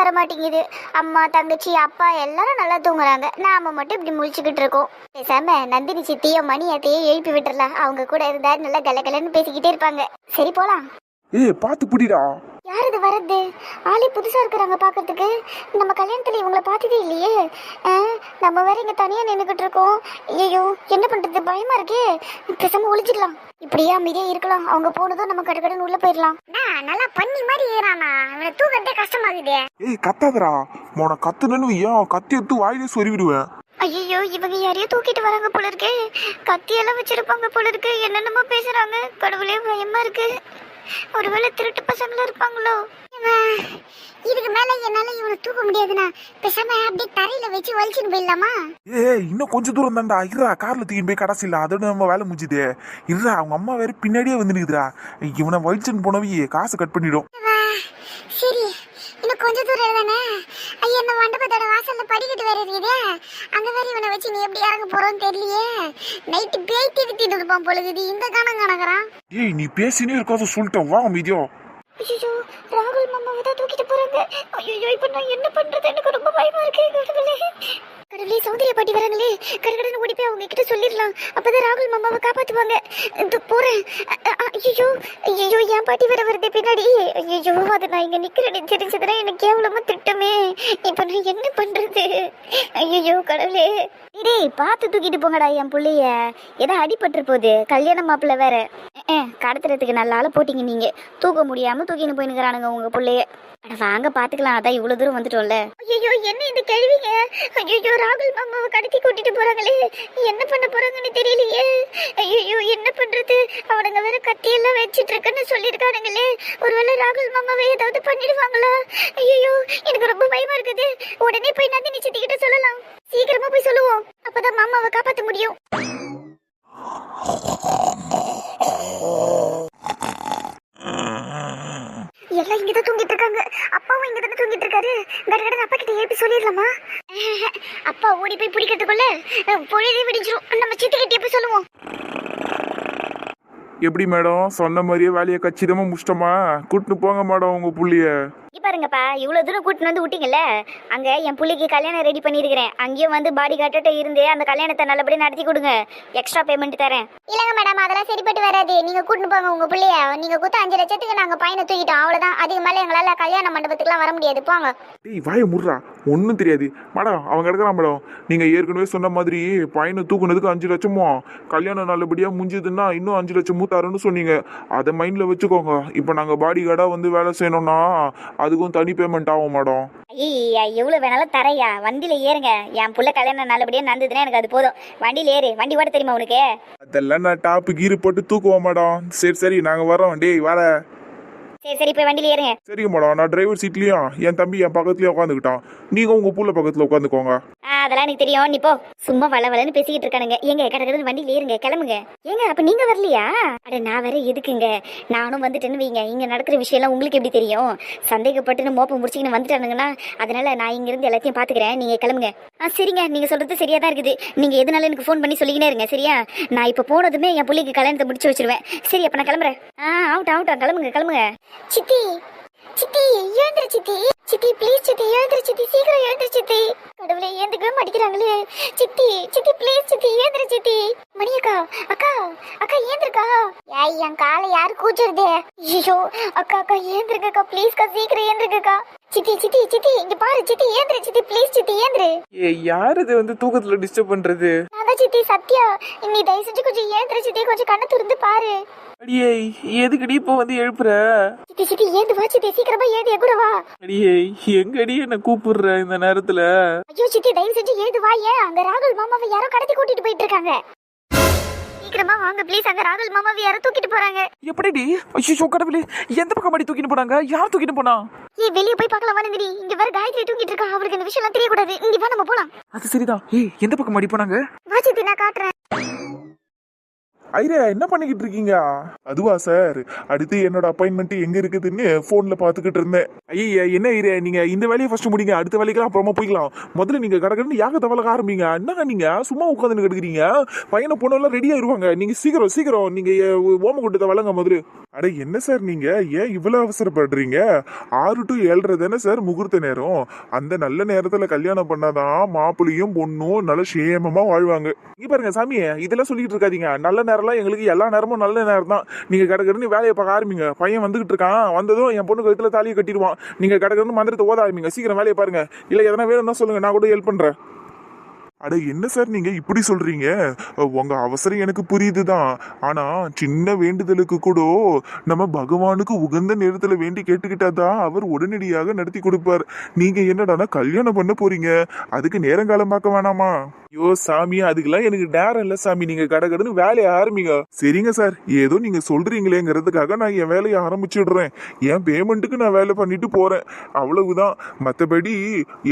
வர மாட்டேங்குது அம்மா தங்கச்சி அப்பா எல்லாரும் நல்லா தூங்குறாங்க. நாம மட்டும் இப்படி முழிச்சுக்கிட்டு இருக்கோம். பேசாம நந்தினி சித்தியோ மணி அத்தையோ எழுப்பி விட்டுறலாம். அவங்க கூட இருந்தா நல்லா கலகலன்னு பேசிக்கிட்டே இருப்பாங்க. சரி போலாம். ஏய் பார்த்து புடிடா. யார் இது வரது? ஆளே புதுசா இருக்கிறாங்க பாக்கிறதுக்கு நம்ம கல்யாணத்துல இவங்கள பார்த்ததே இல்லையே. நம்ம வேற இங்க தனியா நின்னுகிட்டு இருக்கோம். ஐயோ என்ன பண்றது? பயமா இருக்கே. பேசாம ஒளிச்சிடலாம் இப்படியே அமைதியா இருக்கலாம். அவங்க போனதும் நம்ம கடகடன்னு உள்ள போயிடலாம். நல்லா பண்ணி மாதிரி ஏறானா. இவனை தூக்கத்தே கஷ்டமாகுதே. ஏய் கத்தாதடா. மோன கத்துனன்னு ஏன் கத்தி எடுத்து வாயிலே சொருவிடுவேன் ஐயோ இவங்க யாரையோ தூக்கிட்டு வராங்க போல இருக்கு. கத்தியெல்லாம் வச்சிருப்பாங்க போல இருக்கு. என்னென்னமோ பேசுறாங்க. கடவுளே பயமா இருக்கு. ஒருவேளை திருட்டு பசங்களும் இருப்பாங்களோ? இதுக்கு மேல என்னால இவனை தூக்க முடியாதுண்ணா. பேசாம அப்படியே தரையில வச்சு வலிச்சுன்னு போயிடலாமா? ஏய் இன்னும் கொஞ்சம் தூரம் தான்டா. இருடா கார்ல தூக்கின்னு போய் கடைசியில். அதோட நம்ம வேலை முடிஞ்சுது. இருடா அவங்க அம்மா வேற பின்னாடியே வந்து நிக்குதுடா இவனை வலிச்சுன்னு போனவே காசு கட் பண்ணிடும். சரி. இன்னும் கொஞ்ச தூரம் தானே? ஐயா இந்த மண்டபத்தோட வாசல்ல படிக்கட்டு வேற இருக்குதே. அங்க வேற இவனை வச்சு நீ எப்படி இறங்க போறோன்னு தெரியலையே. நைட்டு பேய் திருத்திட்டு இருப்பான் பொழுது இந்த காணம் கணக்குறான். ஏய் நீ பேசினே இருக்காத சொல்லிட்டேன். வா அமைதியோ. ஐயோ ராகுல் மாமாவை தான் தூக்கிட்டு போறாங்க. ஐயோ இப்போ நான் என்ன பண்றது? எனக்கு ரொம்ப பயமா இருக்கு கடவுளே. கடவுளே சௌந்தர்யா பாட்டி வராங்களே. கடகடன்னு ஓடி போய் சொல்லிடலாம். அப்பதான் ராகுல் மாமாவை காப்பாத்துவாங்க. இந்த போறேன். ஐயோ ஐயோ என் பாட்டி வர வருது பின்னாடி. ஐயோ அது நான் இங்க நிக்கிறேன். தெரிஞ்சதுன்னா எனக்கு கேவலமா திட்டமே. இப்ப நான் என்ன பண்றது? ஐயோ கடவுளே. டேய் பார்த்து தூக்கிட்டு போங்கடா என் புள்ளைய. ஏதோ அடிபட்டு போகுது. கல்யாண மாப்பிள்ள வேற. அஹ், கடத்துறதுக்கு நல்ல ஆளை போட்டீங்க நீங்க. தூக்க முடியாம தூக்கின்னு போயினுக்கிறானுங்க உங்க புள்ளைய. அட வாங்க பாத்துக்கலாம். அதான் இவ்வளவு தூரம் வந்துட்டோம்ல. ஐயோ என்ன இந்த கேள்விங்க? ஐயோ ராகுல் மாமாவை கடத்தி கூட்டிட்டு போறாங்களே. என்ன பண்ண போறாங்கன்னு தெரியலையே. ஐயோ என்ன பண்றது? அவனுங்க வேற கட்டியெல்லாம் வச்சிட்டு இருக்கன்னு சொல்லியிருக்கானுங்களே. ஒருவேளை ராகுல் மாமாவை ஏதாவது பண்ணிடுவாங்களா? ஐயோ எனக்கு ரொம்ப பயமா இருக்குது. உடனே போய் நந்தினி சித்தி கிட்ட சொல்லலாம். சீக்கிரமா போய் சொல்லுவோம். அப்பதான் மாமாவை காப்பாத்த முடியும். எல்லாம் இங்கதான் தூங்கிட்டு இருக்காங்க. அப்பாவும் இங்க தானே தூங்கிட்டு இருக்காரு. கடகடன் அப்பா கிட்ட எழுப்பி சொல்லிடலாமா? அப்பா ஓடி போய் பிடிக்கிறதுக்குள்ள பொழுதே விடிஞ்சிரும். நம்ம சீட்டு கட்டி போய் சொல்லுவோம்? எப்படி மேடம்? சொன்ன மாதிரியே வேலையை கச்சிதமாக முடிச்சிட்டோமா? கூட்டிட்டு போங்க மேடம் உங்க புள்ளிய. பாருங்கப்பா இவ்வளவு தூரம் கூட்டிட்டு வந்து விட்டீங்கல்ல? அங்க என் புள்ளிக்கு கல்யாணம் ரெடி பண்ணிருக்கிறேன் அங்கேயும் வந்து பாடி கார்ட்ட இருந்து அந்த கல்யாணத்தை நல்லபடியா நடத்தி கொடுங்க. எக்ஸ்ட்ரா பேமெண்ட் தரேன். இல்லங்க மேடம் அதெல்லாம் சரிப்பட்டு வராது. நீங்க கூட்டிட்டு போங்க உங்க புள்ளைய. நீங்க கொடுத்த அஞ்சு லட்சத்துக்கு நாங்க பையனை தூக்கிட்டோம். அவ்வளவுதான். அதுக்கு மேல எங்களால கல்யாண மண்டபத்துக்குலாம் வர முடியாது. போங்க. டேய் வாயை முடுறா. ஒன்றும் தெரியாது. மேடம் அவங்க கிடக்குறான் மேடம் நீங்க ஏற்கனவே சொன்ன மாதிரி பையனை தூக்குனதுக்கு அஞ்சு லட்சமோ? கல்யாணம் நல்லபடியா முடிஞ்சதுன்னா இன்னும் அஞ்சு லட்சம் தரேன்னு சொன்னீங்க. அதை மைண்ட்ல வச்சுக்கோங்க. இப்போ நாங்க பாடி கார்டா வந்து வேலை செய்யணும்னா அதுக்கும் தனி பேமெண்ட் ஆகும் மேடம் ஐயா எவ்வளவு வேணாலும் தரையா? வண்டியில ஏறுங்க. என் புள்ள கல்யாணம் நல்லபடியா நடந்ததுன்னா எனக்கு அது போதும். வண்டியில ஏறு. வண்டி ஓட தெரியுமா உனக்கு? அதெல்லாம் நான் டாப்பு கீரு போட்டு தூக்குவோம் மேடம் சரி சரி நாங்க வரோம் டேய் வர சரி சரி போய் வண்டியில ஏறுங்க. சரிங்க மேடம் நான் டிரைவர் சீட்லயும் என் தம்பி என் பக்கத்துலயே உட்காந்துக்கிட்டான் நீங்க உங்க புள்ள பக்கத்துல உட்காந்துக்கோங்க அதெல்லாம் எனக்கு தெரியும். நீ போ. சும்மா வள வளன்னு பேசிக்கிட்டு இருக்கானுங்க. ஏங்க கடற்கடன்னு வண்டியில ஏறுங்க கிளம்புங்க. ஏங்க அப்ப நீங்க வரலையா? அட நான் வேற எதுக்குங்க? நானும் வந்துட்டேன்னு வைங்க. இங்க நடக்கிற விஷயம்லாம் உங்களுக்கு எப்படி தெரியும்? சந்தேகப்பட்டுன்னு மோப்பம் முடிச்சுக்கின்னு வந்துட்டானுங்கன்னா அதனால நான் இங்க இருந்து எல்லாத்தையும் பாத்துக்கிறேன். நீங்க கிளம்புங்க. ஆ சரிங்க. நீங்க சொல்றது சரியா தான் இருக்குது. நீங்க எதுனால எனக்கு ஃபோன் பண்ணி சொல்லிக்கினே இருங்க சரியா? நான் இப்ப போனதுமே என் பிள்ளைக்கு கல்யாணத்தை முடிச்சு வச்சிருவேன். சரி அப்ப நான் கிளம்புறேன். ஆ ஆகட்டும் ஆகட்டும் கிளம்புங்க கிளம்புங்க. சித்தி சித்தி எழுந்திரு சித்தி. சித்தி ப்ளீஸ் சித்தி எழுந்திரு சித்தி. சீக்கிரம் எழுந்திரு சித்தி. கடவுளே ஏந்துக்கவே மாட்டேங்கிறாங்களே. சித்தி சித்தி ப்ளீஸ் சித்தி ஏந்திரு சித்தி. மணி அக்கா அக்கா ஏந்திருக்கா? ஏய் என் காலை யாரு கூச்சுறது? ஐயோ அக்கா அக்கா ஏந்திருக்கா ப்ளீஸ்க்கா சீக்கிரம் ஏந்திருக்கா சித்தி சித்தி சித்தி இங்க பாரு சித்தி ஏந்திரு சித்தி ப்ளீஸ் சித்தி ஏந்திரு. ஏ யார் இது வந்து தூக்கத்துல டிஸ்டர்ப் பண்றது? நான் சித்தி சத்யா. நீ தயவு செஞ்சு கொஞ்சம் ஏந்திரு சித்தி கொஞ்சம் கண்ணை திறந்து பாரு. அடியே எதுக்கடி இப்போ வந்து எழுப்புற? சித்தி சித்தி ஏந்து வா சித்தி. சீக்கிரமா என் கூட வா. அடியே எங்கடி என்ன கூப்பிடுற இந்த நேரத்துல? ஐயோ சித்தி தயவு செஞ்சு ஏது வா ஏன் அங்க ராகுல் மாமாவை யாரோ கடத்தி கூட்டிட்டு போயிட்டு இருக்காங்க. சீக்கிரமா வாங்க ப்ளீஸ் அங்க ராகுல் மாமாவை யாரோ தூக்கிட்டு போறாங்க. எப்படிடி? ஐயோ கடவுளே. எந்த பக்கம் அடி தூக்கிட்டு போனாங்க? யார் தூக்கிட்டு போனா? ஏய் வெளிய போய் பார்க்கலாம் வானந்திரி இங்க வேற காயத்ரி தூக்கிட்டு இருக்கா. அவளுக்கு இந்த விஷயம் எல்லாம் தெரியக்கூடாது. இங்க வா நம்ம போலாம். அது சரிதான். ஏய் எந்த பக்கம் அடி போனாங்க? வா சித்தி நான் காட்டுறேன். ஐரே என்ன பண்ணிக்கிட்டு இருக்கீங்க? அதுவா சார். அடுத்து என்னோட அப்பாயின்மெண்ட் எங்க இருக்குதுன்னு போன்ல பாத்துக்கிட்டு இருந்தேன். ஐயா என்ன ஐரே நீங்க இந்த வேலையை ஃபர்ஸ்ட் முடிங்க அடுத்த வேலைக்கெல்லாம் அப்புறமா போய்க்கலாம். முதல்ல நீங்க கடற்கன்னு யாக தவளக்க ஆரம்பிங்க. என்னங்க நீங்க? சும்மா உட்காந்து கிடக்குறீங்க பையனை பொண்ணெல்லாம் ரெடி ஆயிருவாங்க. நீங்க சீக்கிரம் சீக்கிரம் நீங்க ஓம கூட்டத்தை வளங்க முதல்ல. அட என்ன சார் நீங்க? ஏன் இவ்வளவு அவசரப்படுறீங்க? ஆறு டு ஏழரை தானே சார் முகூர்த்த நேரம். அந்த நல்ல நேரத்துல கல்யாணம் பண்ணாதான் மாப்பிள்ளையும் பொண்ணும் நல்ல சேமமா வாழ்வாங்க. இங்க பாருங்க சாமி இதெல்லாம் சொல்லிட்டு இருக்காதீங்க. நல்ல நேரம்லாம் எங்களுக்கு எல்லா நேரமும் நல்ல நேரம் தான் நீங்கள் கடற்கடன்னு வேலையை பார்க்க ஆரம்பிங்க. பையன் வந்துகிட்டு இருக்கான். வந்ததும் என் பொண்ணு கழுத்தில் தாலியை கட்டிடுவான். நீங்கள் கடற்கடன்னு மந்திரத்தை ஓத ஆரம்பிங்க. சீக்கிரம் வேலையை பாருங்க. இல்லை எதனா வேணும்னா சொல்லுங்கள் நான் கூட ஹெல்ப் பண்ணுறேன் அட என்ன சார் நீங்கள் இப்படி சொல்கிறீங்க உங்கள் அவசரம் எனக்கு புரியுதுதான். ஆனால் சின்ன வேண்டுதலுக்கு கூட நம்ம பகவானுக்கு உகந்த நேரத்தில் வேண்டி கேட்டுக்கிட்டாதான் அவர் உடனடியாக நடத்தி கொடுப்பார். நீங்கள் என்னடானா கல்யாணம் பண்ண போகிறீங்க அதுக்கு நேரங்காலம் பார்க்க வேணாமா? ஐயோ சாமி அதுக்கெல்லாம் எனக்கு நேரம் இல்ல சாமி. நீங்க கடகடன்னு வேலையை ஆரம்பிங்க. சரிங்க சார். ஏதோ நீங்க சொல்றீங்களேங்கிறதுக்காக நான் என் வேலையை ஆரம்பிச்சுடுறேன். என் பேமெண்ட்டுக்கு நான் வேலை பண்ணிட்டு போறேன். அவ்வளவுதான். மற்றபடி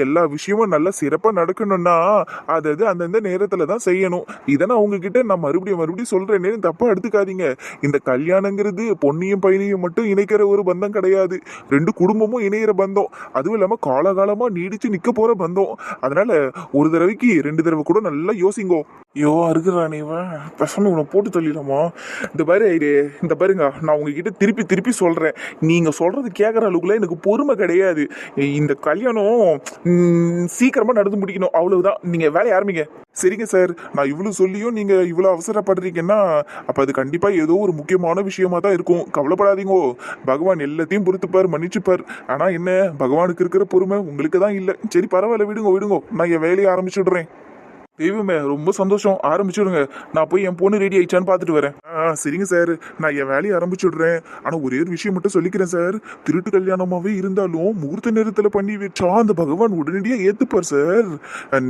எல்லா விஷயமும் நல்லா சிறப்பா நடக்கணும்னா அது அது அந்தந்த நேரத்துல தான் செய்யணும். இதை நான் உங்ககிட்ட நான் மறுபடியும் மறுபடியும் சொல்றேனே தப்பா எடுத்துக்காதீங்க. இந்த கல்யாணங்கிறது பொன்னியும் பையனையும் மட்டும் இணைக்கிற ஒரு பந்தம் கிடையாது. ரெண்டு குடும்பமும் இணையிற பந்தம். அதுவும் இல்லாம காலகாலமா நீடிச்சு நிக்க போற பந்தம். அதனால ஒரு தடவைக்கு ரெண்டு தடவை கூட நல்லா யோசிங்கோ. ஐயோ அருகுறானே இவன். பேசாம இவனை போட்டு தள்ளிடலாமா? இந்த பாரு ஐடே இந்த பாருங்க நான் உங்ககிட்ட திருப்பி திருப்பி சொல்றேன். நீங்க சொல்றது கேட்குற அளவுக்குலாம் எனக்கு பொறுமை கிடையாது. இந்த கல்யாணம் சீக்கிரமாக சீக்கிரமா நடந்து முடிக்கணும். அவ்வளவுதான். நீங்க வேலையை ஆரம்பிங்க. சரிங்க சார். நான் இவ்வளவு சொல்லியும் நீங்க இவ்வளவு அவசரப்படுறீங்கன்னா அப்ப அது கண்டிப்பா ஏதோ ஒரு முக்கியமான விஷயமா தான் இருக்கும். கவலைப்படாதீங்கோ. பகவான் எல்லாத்தையும் பொறுத்துப்பார் மன்னிச்சுப்பார். ஆனா என்ன பகவானுக்கு இருக்கிற பொறுமை உங்களுக்கு தான் இல்லை. சரி பரவாயில்ல விடுங்க விடுங்க. நான் என் வேலையை ஆரம்பிச்சுடுறேன். தெய்வமே ரொம்ப சந்தோஷம். ஆரம்பிச்சுடுங்க நான் போய் என் பொண்ணு ரெடி ஆயிடுச்சான்னு பார்த்துட்டு வரேன். ஆ சரிங்க சார். நான் என் வேலையை ஆரம்பிச்சுடுறேன் ஆனால் ஒரே ஒரு விஷயம் மட்டும் சொல்லிக்கிறேன் சார். திருட்டு கல்யாணமாகவே இருந்தாலும் முகூர்த்த நேரத்தில் பண்ணி வச்சா அந்த பகவான் உடனடியாக ஏற்றுப்பார் சார்.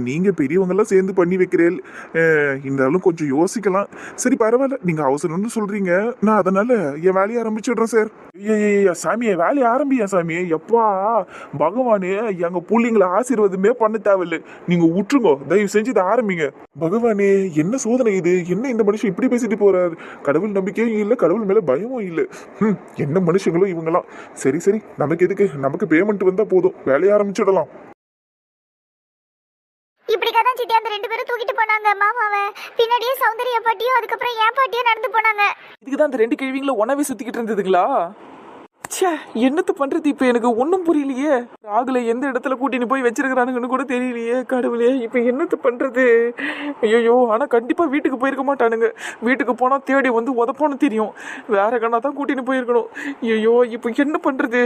நீங்கள் பெரியவங்கெல்லாம் சேர்ந்து பண்ணி வைக்கிறேன் இருந்தாலும் கொஞ்சம் யோசிக்கலாம். சரி பரவாயில்ல. நீங்கள் அவசரம்னு சொல்கிறீங்க நான் அதனால் என் வேலையை ஆரம்பிச்சுடுறேன் சார். ஐயா சாமியை வேலையை ஆரம்பியா சாமி எப்பா பகவானே எங்கள் பிள்ளைங்களை ஆசீர்வாதமே பண்ண தேவையில்லை நீங்கள் விட்டுருங்க தயவு செஞ்சு இதை ஆரம்பிங்க. பகவானே என்ன சோதனை இது? என்ன இந்த மனுஷன் இப்படி பேசிட்டு போறாரு? கடவுள் நம்பிக்கையும் இல்லை கடவுள் மேல பயமும் இல்லை. ம் என்ன மனுஷங்களோ இவங்கெல்லாம் சரி சரி நமக்கு எதுக்கு? நமக்கு பேமெண்ட் வந்தா போதும். வேலையை ஆரம்பிச்சிடலாம். இப்படிக்கா தான் சிட்டி அந்த ரெண்டு பேரும் தூக்கிட்டு போனாங்க. மாமாவை பின்னாடியே சௌந்தர்யா பாட்டியும் அதுக்கப்புறம் என் பாட்டியும் நடந்து போனாங்க. இதுக்கு தான் அந்த ரெண்டு கேள்விங்களும் ஒன்னாவே சுத்திக்கிட்டு இருந்ததுங்களா? ச்சே என்னத்த பண்றது இப்ப எனக்கு? ஒன்றும் புரியலையே. ராகுல எந்த இடத்துல கூட்டின்னு போய் வச்சிருக்கிறானுங்கன்னு கூட தெரியலையே கடவுளே. இப்ப என்னத்த பண்றது? ஐயோ ஆனா கண்டிப்பா வீட்டுக்கு போயிருக்க மாட்டானுங்க. வீட்டுக்கு போனா தேடி வந்து உதப்போன்னு தெரியும். வேற கண்ணா தான் கூட்டின்னு போயிருக்கணும். ஐயோ இப்ப என்ன பண்றது?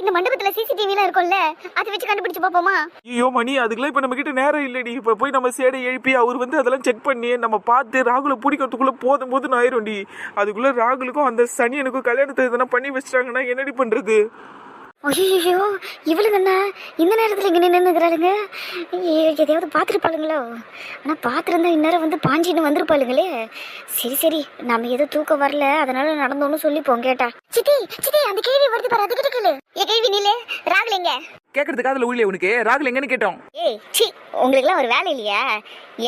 இந்த மண்டபத்துல சிசிடிவிலாம் இருக்கும்ல அதை வச்சு கண்டுபிடிச்சு பாப்போமா ஐயோ மணி அதுக்கெல்லாம் இப்ப நம்ம கிட்ட நேரம் இல்லடி. இப்ப போய் நம்ம சேடை எழுப்பி அவர் வந்து அதெல்லாம் செக் பண்ணி நம்ம பார்த்து ராகுல பிடிக்கிறதுக்குள்ள போதும் போதும் ஆயிரும்டி. அதுக்குள்ள ராகுலுக்கும் அந்த சனியனுக்கும் கல்யாணத்தை எதனா பண்ணி வச்சிட்டாங்கன்னா என்னடி பண்றது? ஐயோ இவளுங்க என்ன? இந்த நேரத்தில் இங்கே நின்றுக்கிறாளுங்க எதையாவது பார்த்துருப்பாளுங்களோ. ஆனால் பார்த்துருந்தா இந்நேரம் வந்து பாஞ்சின்னு வந்திருப்பாளுங்களே. சரி சரி நம்ம எதுவும் தூக்கம் வரல அதனால நடந்தோன்னு சொல்லிப்போம் கேட்டா. சித்தி சித்தி அந்த கேள்வி வருது பாரு அதுக்கிட்ட கேளு. ஏ கேள்வி நில்லு. ராகுல் எங்க? கேட்கறதுக்கு அதுல ஊழிய உனக்கு? ராகுல் எங்கன்னு கேட்டோம். ஏய் சி உங்களுக்குலாம் ஒரு வேலை இல்லையா?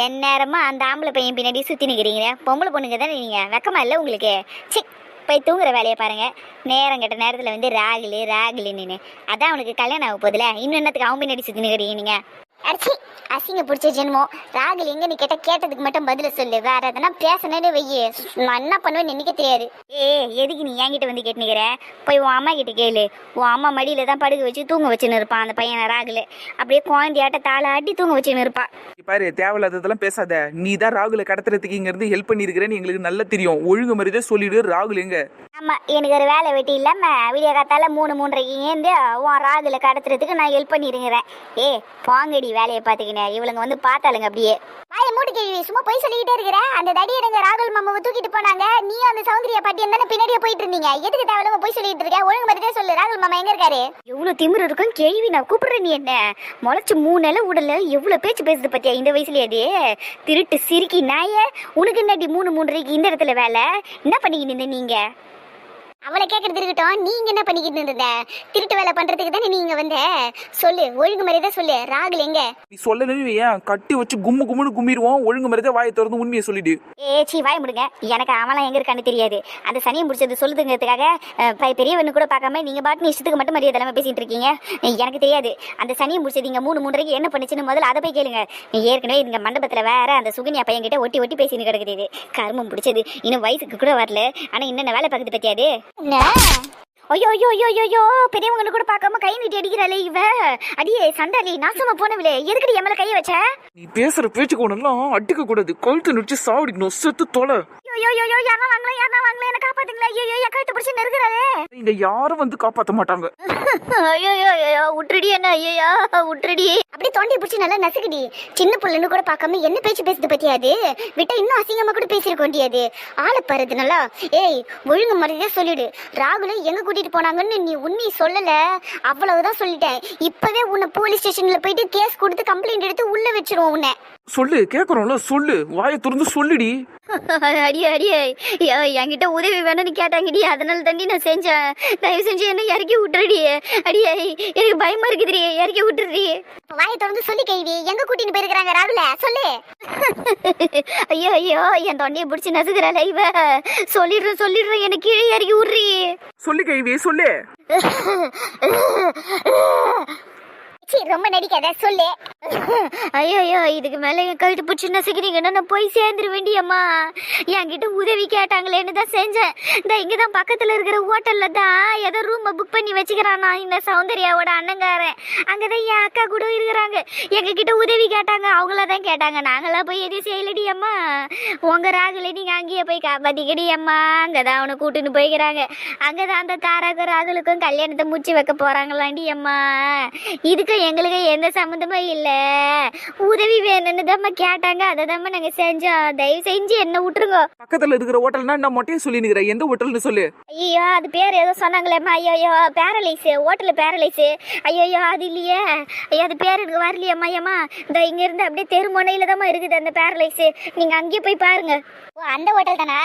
என் நேரமா அந்த ஆம்பளை பையன் பின்னாடி சுற்றி நிற்கிறீங்க பொம்பளை பொண்ணுங்க தானே நீங்கள் வெக்கமா இல்லை உங்களுக்கு? சி போய் தூங்குற வேலையை பாருங்க. நேரம் கெட்ட நேரத்தில் வந்து ராகுலு ராகுலுன்னு. அதான் அவனுக்கு கல்யாணம் ஆக போதில்ல இன்னும் என்னத்துக்கு? அவன் பின்னாடி சுற்றி நிற்கிறீங்க நீங்கள் அடிச்சி அசிங்க பிடிச்ச ஜென்மோ ராகுல் எங்க நீ கேட்ட கேட்டதுக்கு மட்டும் பதில சொல்லு. வேற எதனா பேசினே வையே. நான் என்ன பண்ணுவேன்னு நினைக்க தெரியாது. ஏ எதுக்கு நீ என்கிட்ட வந்து கேட்டுக்கிற போய் உன் அம்மா கிட்ட கேளு. உன் அம்மா மடியில தான் படுக்க வச்சு தூங்க வச்சுன்னு இருப்பான் அந்த பையன் ராகுல். அப்படியே குழந்தையாட்ட தாளை ஆட்டி தூங்க வச்சுன்னு இருப்பா. பாரு தேவையில்லாததெல்லாம் பேசாத. நீ தான் ராகுல கடத்துறதுக்கு இங்க இருந்து ஹெல்ப் பண்ணிருக்கிறேன்னு எங்களுக்கு நல்லா தெரியும். ஒழுங்கு மரியாதை சொல்லிடு ராகுல் எங்க? ஆமா எனக்கு ஒரு வேலை வெட்டி இல்லாம விடிய காத்தால மூணு மூன்றரைக்கு ஏந்து உன் ராகுல கடத்துறதுக்கு நான் ஹெல்ப் பண்ணிருக்கிறேன். ஏ போங்கடி வேலையை பாத்துக்கினேன் இவளுங்க வந்து பார்த்தாளுங்க அப்படியே. வாயை கேள்வி சும்மா போய் சொல்லிக்கிட்டே இருக்கிற? அந்த தடியடங்க ராகுல் மாமாவை தூக்கிட்டு போனாங்க. நீ அந்த சௌந்தர்யா பாட்டி என்ன பின்னாடியே போயிட்டு இருந்தீங்க. எதுக்கு தேவையில்லாம போய் சொல்லிட்டு இருக்க? ஒழுங்கு மதிட்டே சொல்லு. ராகுல் மாமா எங்க இருக்காரு? எவ்வளவு திமிரு இருக்கும் கேள்வி நான் கூப்பிடுறேன் நீ என்ன? முளைச்சு மூணு நிலை உடல எவ்வளவு பேச்சு பேசுது பத்தியா இந்த வயசுலயே திருட்டு சிரிக்கி நாய. உனக்கு என்னடி மூணு மூன்றரைக்கு இந்த இடத்துல வேலை? என்ன பண்ணிக்கிட்டு நீங்க? அவளை கேட்கறது இருக்கட்டும் நீங்க என்ன பண்ணிக்கிட்டு இருந்த திருட்டு வேலை பண்றதுக்கு தானே நீங்க வந்த? சொல்லு ஒழுங்கு மரியாதை சொல்லு. ராகுல் எங்க? நீ சொல்லலன்னு ஏன் கட்டி வச்சு கும்மு கும்முன்னு கும்மிடுவோம் ஒழுங்கு மரியாதை வாயை திறந்து உண்மையை சொல்லிடு. ஏ சீ வாய முடுங்க. எனக்கு அவன்லாம் எங்க இருக்கான்னு தெரியாது. அந்த சனியை முடிச்சது சொல்லுதுங்கிறதுக்காக பெரியவனு கூட பார்க்காம நீங்க பாட்டு இஷ்டத்துக்கு மட்டும் மரியாதை இல்லாம பேசிட்டு இருக்கீங்க. எனக்கு தெரியாது. அந்த சனியை முடிச்சது இங்க மூணு மூன்றரைக்கு என்ன பண்ணுச்சுன்னு முதல்ல அதை போய் கேளுங்க. ஏற்கனவே இங்க மண்டபத்துல வேற அந்த சுகன்யா பையன் கிட்ட ஒட்டி ஒட்டி பேசின்னு கிடக்குது கருமம் பிடிச்சது. இன்னும் வயசுக்கு கூட வரல. ஆனா என்னென்ன வேலை பார்க்குது பத்தியாது ஐயோ ஐயோ ஐயோ ஐயோ, ஐயோ கூட பார்க்காம கை நீட்டி அடிக்கிறாளே இவ. அடியே சண்டாளி நாசமா போனவிலே எதுக்கடி என் மேல கைய வச்ச? நீ பேசுற பேச்சுக்கு ஒன்றெல்லாம் அடிக்க கூடாது கொழுத்து நிடிச்சு சாவடிக்கணும். செத்து தொலை. ஐயோ ஐயோ யாரா வாங்கல யாரா வாங்கல என்ன காப்பாத்துங்களா. ஐயோ ஐயோ கழுத்து பிடிச்சு நெருக்குறாளே இங்க யாரும் வந்து காப்பாத்த மாட்டாங்க. ஐயோ ஐயோ உட்ரடி என்ன ஐயோ அப்படியே தொண்டி பிடிச்சி நல்லா நசுக்குடி. சின்ன புள்ளைன்னு கூட பார்க்காம என்ன பேச்சு பேசுது பத்தியாது விட்டா இன்னும் அசிங்கமா கூட பேசிருக்கோண்டியாது ஆளை பாருது நல்லா. ஏய் ஒழுங்கு மரியாதையா சொல்லிடு. ராகுல எங்க கூட்டிட்டு போனாங்கன்னு நீ உண்மை சொல்லல. அவ்வளவுதான் சொல்லிட்டேன். இப்பவே உன்னை போலீஸ் ஸ்டேஷன்ல போயிட்டு கேஸ் கொடுத்து கம்ப்ளைண்ட் எடுத்து உள்ள வச்சிருவோம் உன்னை. சொல்லு கேக்குறோம்ல சொல்லு. வாயை திறந்து சொல்லுடி. அடியே அடியே ஐயோ, என்கிட்ட உதவி வேணும்னு கேட்டாங்கடி. அதனால தாண்டி நான் செஞ்சேன் தயவு செஞ்சு என்ன இறக்கி விட்டுறடி அடியே எனக்கு பயமா இருக்குதுடி. இறக்கி விட்டுறடி வாயை திறந்து சொல்லி கைவி எங்க கூட்டிட்டு போயிருக்காங்க ராகுல? சொல்லு. ஐயோ ஐயோ என் தொண்டையை பிடிச்சி நசுக்கிறாள் இவ. சொல்லிடுறேன் சொல்லிடுறேன். எனக்கு கீழே இறக்கி விட்றி. சொல்லு கைவி சொல்லு. சீ ரொம்ப நடிக்காத. சொல்லு. ஐயோ ஐயோ இதுக்கு மேலே என் கழுத்து பிடிச்சி நசுக்கிறீங்கன்னா நான் போய் சேர்ந்துரு வேண்டியம்மா என்கிட்ட உதவி கேட்டாங்களேன்னு தான் செஞ்சேன். இந்த இங்கே தான் பக்கத்தில் இருக்கிற ஹோட்டலில் தான் ஏதோ ரூமை புக் பண்ணி வச்சுக்கிறானா இந்த சௌந்தர்யாவோட அண்ணங்காரன். அங்கதான் என் அக்கா கூட இருக்கிறாங்க. எங்ககிட்ட உதவி கேட்டாங்க. அவங்கள தான் கேட்டாங்க. நாங்களாம் போய் எதுவும் செய்யலடி அம்மா உங்கள் ராகுல நீங்கள் அங்கேயே போய் காப்பாற்றிக்கடி அம்மா அங்கதான் அவனை கூட்டின்னு போய்க்கிறாங்க. அங்கதான் அந்த தாராக்கும் ராகுலுக்கும் கல்யாணத்தை முடிச்சு வைக்க போகிறாங்களாண்டி அம்மா இதுக்கும் எங்களுக்கு எந்த சம்மந்தமும் இல்லை. உதவி வேணும்னு தான் கேட்டாங்க. அதை தான் நாங்க செஞ்சோம். தயவு செஞ்சு என்ன விட்டுருங்க. பக்கத்துல இருக்கிற ஹோட்டல்னா நான் மொட்டையை சொல்லி நிக்கிறேன் எந்த ஹோட்டல்னு சொல்லு. ஐயோ அது பேர் ஏதோ சொன்னாங்களேம்மா. ஐயோ பேரலைஸு ஹோட்டலில் பேரலைஸு ஐயோ அது இல்லையே. ஐயோ அது பேர் எனக்கு வரலையம்மா ஐயம்மா இந்த இங்கேருந்து அப்படியே தெருமுனையில் தாம்மா இருக்குது அந்த பேரலைஸு நீங்கள் அங்கேயே போய் பாருங்க. ஓ அந்த ஹோட்டல் தானா?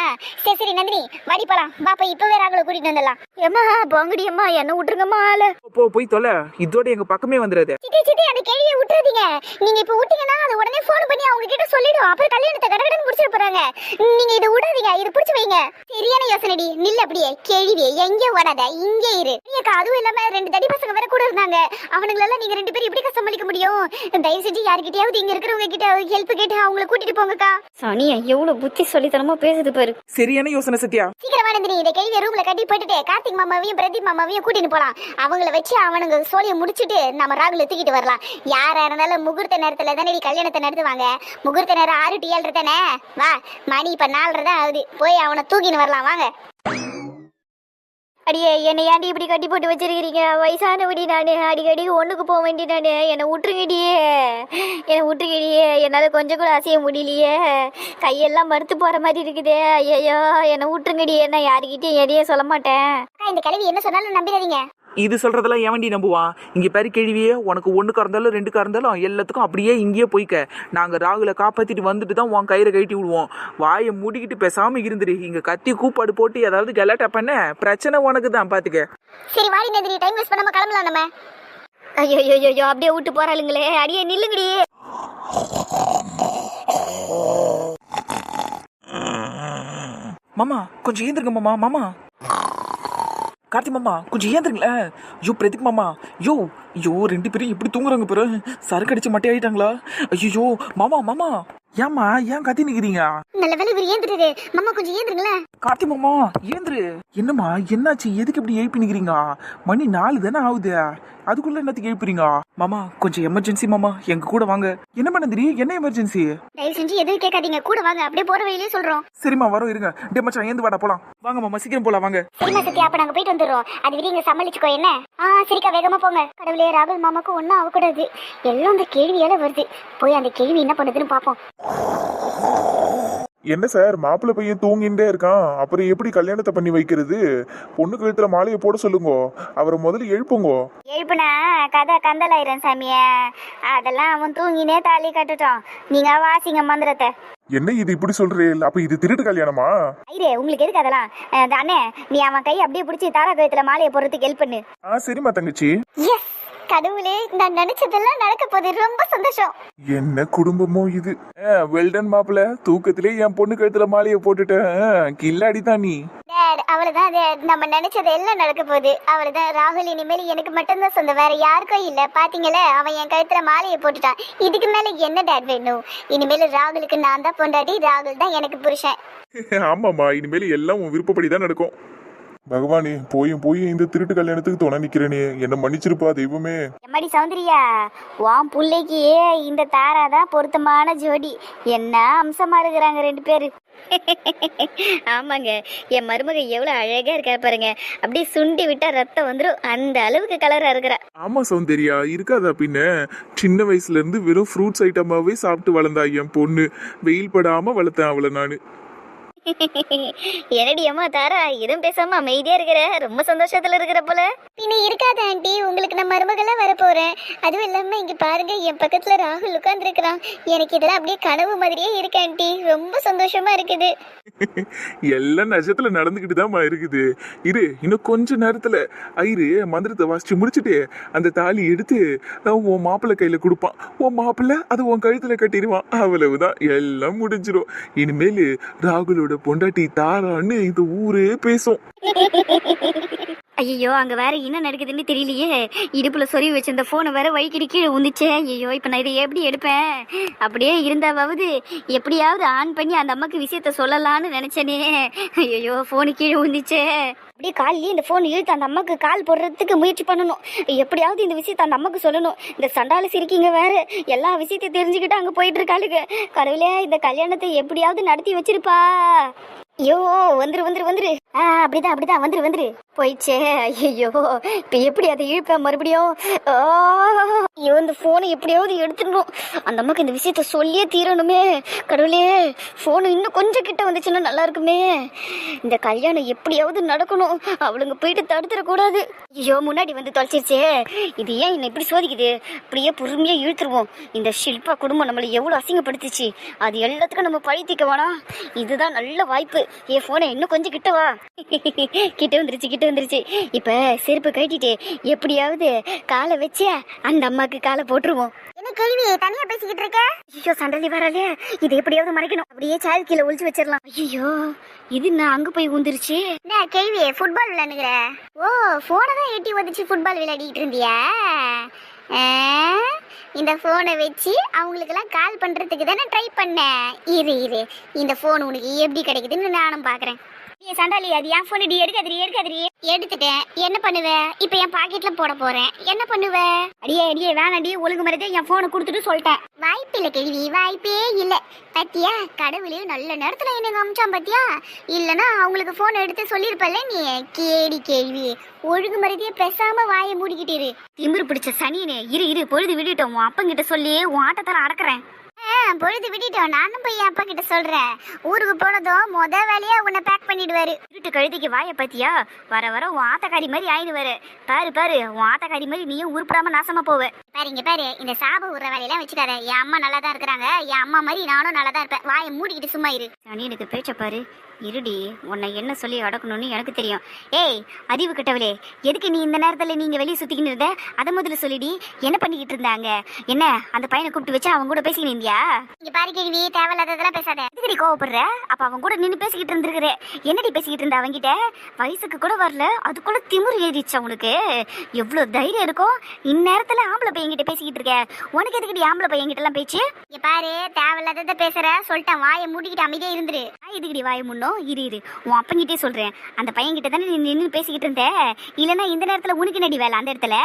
சரி சரி நந்தினி வாடி போலாம். வா போய் இப்போவே ராகுல கூட்டிட்டு வந்துடலாம். ஏம்மா போங்கடி அம்மா. என்ன விட்டுருங்கம்மா ஆளு. போ போய் தொலை. இதோட எங்க பக்கமே வந்துடாத. சித்தி சித்தி அந்த கேள்வியை விட்டுறாதீங்க. நீங்க இப்ப விட்டீங்கன்னா அது உடனே போன் பண்ணி அவங்க கிட்ட சொல்லிடும். அப்புறம் கல்யாணத்தை கடகடன் முடிச்சிட்டு போறாங்க. நீங்க இதை விடாதீங்க. இது புடிச்சு வைங்க. சரியான யோசனைடி. நில்ல அப்படியே. கேள்வி எங்கே ஓடாத இங்கே இரு. அதுவும் இல்லாம ரெண்டு தடி பசங்க வேற கூட இருந்தாங்க. அவனுங்களெல்லாம் நீங்க ரெண்டு பேரும் எப்படி சமாளிக்க தயவு செஞ்சு யாருக்கிட்டயாவது இங்க இருக்கிறவங்க கிட்ட ஹெல்ப் கேட்டு அவங்கள கூட்டிட்டு போங்கக்கா. சனியா எவ்வளவு புத்தி சொல்லித்தனமா பேசுது பாரு. சரியான யோசனை சத்யா. சீக்கிரம் வானந்தினி இந்த கேள்வியை ரூம்ல கட்டி போட்டுட்டு கார்த்திக் மாமாவையும் பிரதீப் மாமாவையும் கூட்டிட்டு போலாம். அவங்கள வச்சு அவனுங்க சோழியை முடிச்சிட்டு நம்ம ராகுல தூக்கிட்டு வரலாம். யாரா இருந்தாலும் முகூர்த்த நேரத்துல தானே கல்யாணத்தை நடத்துவாங்க? முகூர்த்த நேரம் ஆறு டு ஏழு தானே? வா மணி இப்ப நாலரை தான் ஆகுது. போய் அவனை தூக்கின்னு வரலாம். வாங்க. அடியே என்னை ஏன்டி இப்படி கட்டி போட்டு வச்சிருக்கிறீங்க? வயசானபடி நான் அடிக்கடி ஒன்றுக்கு போக வேண்டி நான். என்னை விட்டுருங்கடியே. என்னை விட்டுருக்கடியே என்னால் கொஞ்சம் கூட அசைய முடியலையே. கையெல்லாம் மறுத்து போகிற மாதிரி இருக்குதே. ஐயோ என்னை விட்டுருங்கடியே. நான் யாருக்கிட்டையும் எதையும் சொல்ல மாட்டேன். இந்த கல்வி என்ன சொன்னாலும் நம்பிடாதீங்க. இது சொல்றதெல்லாம் எவன்டி நம்புவான்? இங்க பேரு கேள்வியே உனக்கு ஒண்ணுக்கா இருந்தாலும் ரெண்டுக்கா இருந்தாலும் எல்லாத்துக்கும் அப்படியே இங்கேயே போய்க்க. நாங்க ராகுல காப்பாத்திட்டு வந்துட்டு தான் உன் கயிறை கட்டி விடுவோம். வாயை மூடிக்கிட்டு பேசாம இருந்துரு. இங்க கத்தி கூப்பாடு போட்டு ஏதாவது கலாட்டா பண்ண பிரச்சனை உனக்கு தான் பாத்துக்க. சரி வாடி நந்தினி டைம் வேஸ்ட் பண்ணாம கிளம்பலாம் நம்ம. ஐயோ ஐயோ ஐயோ அப்படியே விட்டு போறாளுங்களே. அடியே நில்லுங்கடி. மாமா கொஞ்சம் ஏந்திருங்க மாமா மாமா. கார்த்தி மாமா கொஞ்சம் ஏந்திருங்களேன் ஐயோ பிரதீப் மாமா. யோ ஐயோ ரெண்டு பேரும் எப்படி தூங்குறாங்க பிற சரக்கு அடிச்சு மட்டை ஆயிட்டாங்களா? ஐயோ மாமா மாமா. ஏம்மா ஏன் கத்தி நிக்கிறீங்க? நல்ல வேலை இவர் ஏந்துட்டாரு. மாமா கொஞ்சம் ஏந்துருங்களேன். கார்த்தி மாமா ஏந்திரு என்னம்மா என்னாச்சு? எதுக்கு இப்படி எழுப்பி நிக்கிறீங்க? மணி நாலு தானே ஆகுது. அதுக்குள்ள என்னத்துக்கு எழுப்புறீங்க மாமா கொஞ்சம் எமர்ஜென்சி மாமா எங்க கூட வாங்க. என்ன பண்ணதிரி என்ன எமர்ஜென்சி தயவு செஞ்சு எதுவும் கேட்காதீங்க. கூட வாங்க. அப்படியே போற வழியிலே சொல்றோம். சரிம்மா வரோம் இருங்க. டே மச்சான் ஏந்து வாடா போலாம். வாங்க மாமா சீக்கிரம் போலாம் வாங்க. சரிம்மா சத்யா அப்ப நாங்க போயிட்டு வந்துடுறோம். அது விட இங்க சமாளிச்சுக்கோ என்ன? ஆ சரிக்கா வேகமா போங்க. கடவுளே ராகுல் மாமாக்கு ஒன்றும் ஆகக்கூடாது. எல்லாம் அந்த கேள்வியால வருது. போய் அந்த கேள்வி என்ன பண்ணுதுன்னு பாப்போம். என்ன சார் மாப்பிள்ளை பையன் தூங்கிட்டே இருக்கான். அப்புறம் எப்படி கல்யாணத்தை பண்ணி வைக்கிறது? பொண்ணு கழுத்துல மாலையை போட சொல்லுங்க. அவரை முதல்ல எழுப்புங்கோ. எழுப்புனா கதை கந்தலாயிரம் சாமிய. அதெல்லாம் அவன் தூங்கினே தாலி கட்டுட்டோம் நீங்க வாசிங்க மந்திரத்தை. என்ன இது இப்படி சொல்றீங்க அப்ப இது திருட்டு கல்யாணமா? ஐரே உங்களுக்கு எதுக்கு அதெல்லாம்? அண்ணே நீ அவன் கை அப்படியே பிடிச்சி தாரா கழுத்துல மாலையை போடுறதுக்கு ஹெல்ப் பண்ணு. ஆ சரிம்மா தங்கச்சி. எஸ் கடவுளே நான் நினைச்சதெல்லாம் நடக்க போகுது. ரொம்ப சந்தோஷம். என்ன குடும்பமோ இது? வெல்டன் மாப்பிள்ள தூக்கத்திலே என் பொண்ணு கழுத்துல மாலையை போட்டுட்டேன் கில்லாடி தான் நீ. டேட் அவ்வளவுதான் நம்ம நினைச்சது எல்லாம் நடக்க போகுது. அவ்வளவுதான் ராகுல் இனிமேல் எனக்கு மட்டும்தான் சொந்தம். வேற யாருக்கும் இல்ல. பாத்தீங்களே? அவன் என் கழுத்துல மாலையை போட்டுட்டான். இதுக்கு மேல என்ன டேட் வேணும்? இனிமேல் ராகுலுக்கு நான் தான் பொண்டாட்டி. ராகுல் தான் எனக்கு புருஷன். ஆமாம்மா இனிமேல் எல்லாம் உன் விருப்பப்படி தான் நடக்கும். பகவானே போயும் போய் இந்த திருட்டு கல்யாணத்துக்கு துணை நிக்கிறேனே. என்ன மன்னிச்சிருப்பா தெய்வமே. எம்மாடி சௌந்தர்யா உன் புள்ளைக்கு இந்த தாரா தான் பொருத்தமான ஜோடி. என்ன அம்சமா இருக்கிறாங்க ரெண்டு பேரு? ஆமாங்க. என் மருமக எவ்வளவு அழகா இருக்கா பாருங்க. அப்படியே சுண்டி விட்டா ரத்தம் வந்துடும் அந்த அளவுக்கு கலரா இருக்கிறா. ஆமா சௌந்தர்யா இருக்காதா பின்ன? சின்ன வயசுல இருந்து வெறும் ஃப்ரூட்ஸ் ஐட்டமாவே சாப்பிட்டு வளர்ந்தா என் பொண்ணு. வெயில் படாம வளர்த்தேன் அவளை நானு. என்னடி அம்மா தாரா? எதுவும் பேசாம அமைதியா இருக்கிற? ரொம்ப சந்தோஷத்துல இருக்கிற போல. பின்ன இருக்காத ஆண்டி. உங்களுக்கு நான் மருமகளா வர போறேன் அதுவும் இல்லாம இங்க பாருங்க என் பக்கத்துல ராகுல் உட்கார்ந்து இருக்கிறான் எனக்கு இதெல்லாம் அப்படியே கனவு மாதிரியே இருக்கு ஆண்டி. ரொம்ப சந்தோஷமா இருக்குது. எல்லாம் நஜத்துல நடந்துகிட்டு தான் இருக்குது. இரு இன்னும் கொஞ்ச நேரத்துல ஐரு மந்திரத்தை வாசிச்சு முடிச்சுட்டு அந்த தாலி எடுத்து உன் மாப்பிள்ளை கையில கொடுப்பான். உன் மாப்பிள்ளை அதை உன் கழுத்துல கட்டிடுவான். அவ்வளவுதான். எல்லாம் முடிஞ்சிடும் இனிமேல் ராகுலோட பொண்டாட்டி தாரான்னு இந்த ஊரே பேசும். ஐயோ அங்க வேற என்ன நடக்குதுன்னு தெரியலையே. இடுப்புல சொருவி வச்சிருந்த போனை வேற வழிக்கிட்டு கீழே உந்துச்சே ஐயோ இப்ப நான் இதை எப்படி எடுப்பேன்? அப்படியே இருந்தாவது எப்படியாவது ஆன் பண்ணி அந்த அம்மாக்கு விஷயத்த சொல்லலாம்னு நினைச்சேனே. ஐயோ போனு கீழே உந்துச்சே அப்படியே காலையே இந்த போன் இழுத்து அந்த அம்மாக்கு கால் போடுறதுக்கு முயற்சி பண்ணணும். எப்படியாவது இந்த விஷயத்த அந்த அம்மாக்கு சொல்லணும். இந்த சண்டால சிரிக்கிங்க வேற. எல்லா விஷயத்தையும் தெரிஞ்சுக்கிட்டு அங்க போயிட்டு இருக்காளுக்கு கடவுளே இந்த கல்யாணத்தை எப்படியாவது நடத்தி வச்சிருப்பா. ஐயோ வந்துரு வந்துரு வந்துரு. ஆ அப்படிதான் அப்படிதான் வந்துரு வந்துரு. போயிடுச்சே. ஐயோ இப்ப எப்படி அதை இழுப்பேன் மறுபடியும்? ஐயோ இந்த போனை எப்படியாவது எடுத்துடணும். அந்த அம்மாக்கு இந்த விஷயத்த சொல்லியே தீரணுமே. கடவுளே ஃபோனு இன்னும் கொஞ்சம் கிட்ட வந்துச்சுன்னா நல்லா இருக்குமே. இந்த கல்யாணம் எப்படியாவது நடக்கணும். அவளுங்க போயிட்டு தடுத்துடக்கூடாது. ஐயோ முன்னாடி வந்து தொலைச்சிருச்சே. இது ஏன் என்னை இப்படி சோதிக்குது? அப்படியே பொறுமையா இழுத்துருவோம். இந்த ஷில்பா குடும்பம் நம்மளை எவ்வளவு அசிங்கப்படுத்துச்சு. அது எல்லாத்துக்கும் நம்ம பழி தீக்க வேணாம். இதுதான் நல்ல வாய்ப்பு. என் போனை இன்னும் கொஞ்சம் கிட்ட வா. கிட்ட வந்துருச்சு கிட்ட வந்துருச்சு. இப்ப செருப்பு கட்டிட்டு எப்படியாவது காலை வச்சு அந்த அம்மாக்கு காலை போட்டுருவோம். என்ன கேள்வி? தனியா பேசிக்கிட்டு இருக்க? ஐயோ சண்டலி வரல இது எப்படியாவது மறைக்கணும். அப்படியே சால் கீழே ஒளிச்சு வச்சிடலாம். ஐயோ இது நான் அங்க போய் ஊந்துருச்சு? என்ன கேள்வி? ஃபுட்பால் விளையாடுகிற ஓ போனை தான் எட்டி வந்துச்சு ஃபுட்பால் விளையாடிட்டு இருந்தியா? இந்த ஃபோனை வச்சு அவங்களுக்கெல்லாம் கால் பண்ணுறதுக்கு தானே ட்ரை பண்ணேன் இரு இரு. இந்த ஃபோன் உனக்கு எப்படி கிடைக்குதுன்னு நானும் பார்க்குறேன் ஏ சண்டாலி அது என் ஃபோன் டி எடுக்காதடி எடுக்காதடி எடுத்துட்டேன் என்ன பண்ணுவ? இப்போ என் பாக்கெட்ல போட போறேன். என்ன பண்ணுவ? அடியே அடியே வேணாடி ஒழுங்கு மரதே என் போனை கொடுத்துட்டு சொல்லிட்டேன். வாய்ப்பு இல்ல கேள்வி வாய்ப்பே இல்ல. பத்தியா? கடவுளே நல்ல நேரத்துல எனக்கு அமிச்சான் பாத்தியா? இல்லனா அவங்களுக்கு போன் எடுத்து சொல்லிருப்பல்ல நீ? கேடி கேள்வி. ஒழுங்கு மரதியே பேசாம வாயை மூடிக்கிட்டு இரு. திமிரு பிடிச்ச சனியனே இரு இரு பொழுது விட்டுட்டோம் உன் அப்பங்கிட்ட சொல்லி உன் ஆட்டத்தால அடக்குறேன். பொழுது விட்டுட்டோம் நானும் போய் என் அப்பா கிட்ட சொல்றேன். ஊருக்கு போனதும் முத வேலையா உன்னை பேக் பண்ணிடுவாரு. இருட்டு கழுதிக்கு வாய பத்தியா வர வர உன் ஆத்தக்காரி மாதிரி ஆயிடுவாரு. பாரு பாரு உன் ஆத்தக்காரி மாதிரி நீயும் உருப்படாம நாசமா போவ. பாரு இங்க பாரு இந்த சாப உற வேலையெல்லாம் வச்சுக்காத. என் அம்மா நல்லா தான் இருக்கிறாங்க. என் அம்மா மாதிரி நானும் நல்லா தான் இருப்பேன். வாயை மூடிக்கிட்டு சும்மா இரு. நீ எனக்கு பேச்ச பாரு. இருடி உன்னை என்ன சொல்லி அடக்கணும்னு எனக்கு தெரியும். ஏய் அறிவு கட்டவளே எதுக்கு நீ இந்த நேரத்துல நீங்க வெளியே சுத்திக்கிட்டு இருந்த? அதை முதல்ல சொல்லிடி. என்ன பண்ணிக்கிட்டு இருந்தாங்க? என்ன அந்த பையனை கூப்பிட்டு வச்சு அவன் கூட பேசிக்கிட்டு இருந்தியா? இங்க பாரு கேள்வி தேவையில்லாததெல்லாம் பேசாத. எதுக்கடி கோவப்படுற? அப்ப அவன் கூட நின்னு பேசிக்கிட்டு இருந்திருக்கிற. என்னடி பேசிக்கிட்டு இருந்த அவன்கிட்ட? வயசுக்கு கூட வரல அதுக்குள்ள திமுரு ஏறிச்சு அவனுக்கு. எவ்வளவு தைரியம் இருக்கும் இந்நேரத்துல ஆம்பளை பையன் கிட்ட பேசிக்கிட்டு இருக்க. உனக்கு எதுக்கடி ஆம்பளை பையன் கிட்ட எல்லாம் பேச்சு? இங்க பாரு தேவையில்லாதத பேசுற சொல்லிட்டேன் வாயை மூடிக்கிட்டு அமைதியா இருந்துரு. இதுக்கடி வாயை முன்னோ இரு இரு. உன் அப்பங்கிட்டே சொல்றேன். அந்த பையன் கிட்ட தானே நீ நின்று பேசிக்கிட்டு இருந்த? இல்லனா இந்த நேரத்துல உனக்கு நடி வேலை அந்த இடத்துல?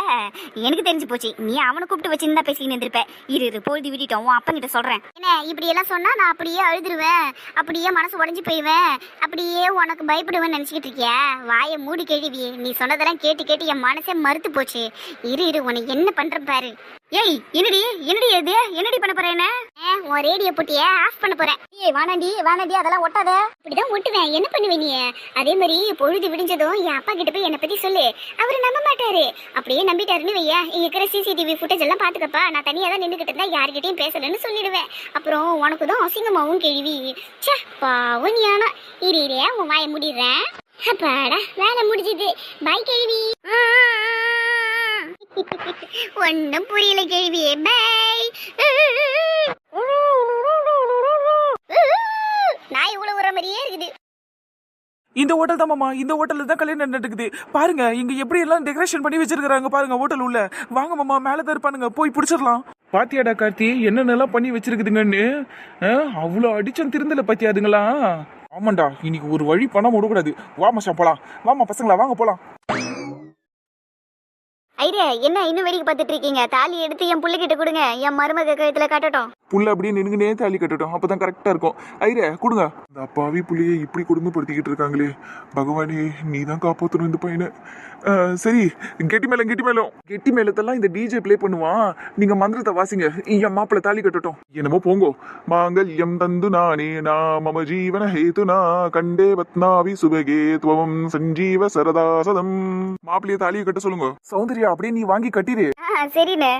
எனக்கு தெரிஞ்சு போச்சு. நீ அவனை கூப்பிட்டு வச்சிருந்தா பேசிக்கிட்டு இருந்திருப்ப. இரு இரு. பொழுது விட்டுட்டோம். உன் அப்பங்கிட்ட சொல்றேன். என்ன இப்படி எல்லாம் சொன்னா நான் அப்படியே அழுதுருவேன். அப்படியே மனசு உடஞ்சு போயிடுவேன். அப்படியே உனக்கு பயப்படுவேன்னு நினைச்சுக்கிட்டு இருக்கியா? வாயை மூடி கேள்வி நீ சொன்னதெல்லாம் கேட்டு கேட்டு என் மனசே மறுத்து போச்சு. இரு இரு உனக்கு என்ன பண்ற பாரு. ஏய் என்னடி என்னடி இது? என்னடி பண்ண போற என்ன? உன் ரேடியோ புட்டிய ஆஃப் பண்ண போறேன் ஏய் வானாண்டி வானாண்டி அதெல்லாம் ஒட்டாத. இப்படிதான் ஒட்டுவேன். என்ன பண்ணுவே நீ? அதே மாதிரி பொழுது விடிஞ்சதும் என் அப்பா கிட்ட போய் என்னை பத்தி சொல்லு. அவரு நம்ப மாட்டாரு. அப்படியே நம்பிட்டாருன்னு வைய இங்க இருக்கிற சிசிடிவி ஃபுட்டேஜ் எல்லாம் பாத்துக்கப்பா. நான் தனியா தான் நின்றுகிட்டு இருந்தா யார்கிட்டயும் பேசலன்னு சொல்லிடுவேன். அப்புறம் உனக்கு தான் அசிங்கமாவும் கேள்வி. சே பாவம் ஞானா இரு இரு உன் வாயை முடிடுறேன். அப்பாடா வேலை முடிஞ்சது. பாய் கேள்வி. ஒன்னும் புரியல கேள்வியே பாய் நாய் இவ்வளவு வர மாதிரியே இருக்குது. இந்த ஹோட்டல் தான் மாமா இந்த ஹோட்டல்ல தான் கல்யாணம் நடக்குது பாருங்க இங்க எப்படி எல்லாம் டெக்கரேஷன் பண்ணி வச்சிருக்காங்க பாருங்க ஹோட்டல் உள்ள. வாங்க மாமா மேல தான் இருப்பானுங்க போய் பிடிச்சிடலாம். பாத்தியாடா கார்த்தி என்னென்னலாம் பண்ணி வச்சிருக்குதுங்கன்னு? அவ்வளோ அடிச்சம் திருந்தல பாத்தியா அதுங்களா? ஆமாண்டா இன்னைக்கு ஒரு வழி பண்ண விடக்கூடாது. வா மச்சான் போலாம். வாமா பசங்களா வாங்க போலாம். ஐரே என்ன இன்னும் வேடிக்கை பார்த்துட்டு இருக்கீங்க தாலி எடுத்து என் புள்ளைகிட்ட கொடுங்க. என் மருமக கழுத்துல கட்டட்டும். புள்ள அப்படியே நின்னுங்கனே தாலி கட்டட்டும். அப்பதான் கரெக்டா இருக்கும். ஐரே கொடுங்க. இந்த அப்பாவி புள்ளைய இப்படி கொடுமைப்படுத்திக்கிட்டு இருக்காங்களே. பகவானே நீ தான் காப்பாற்றணும் இந்த பையனை. சரி கெட்டி மேலம் கெட்டி மேலம் கெட்டி மேலத்தெல்லாம் இந்த டிஜே ப்ளே பண்ணுவான். நீங்க மந்திரத்தை வாசிங்க. என் மாப்பிள்ள தாலி கட்டட்டும். என்னமோ போங்கோ. மாங்கல்யம் தந்து நானே நா மம ஜீவன ஹேதுனா கண்டே பத்னாவி சுபகே துவம் சஞ்சீவ சரதா சதம் மாப்பிள்ளைய தாலியை கட்ட சொல்லுங்க. சௌந்தர்யா அப்படியே நீ வாங்கி கட்டிடு சரிண்ணே.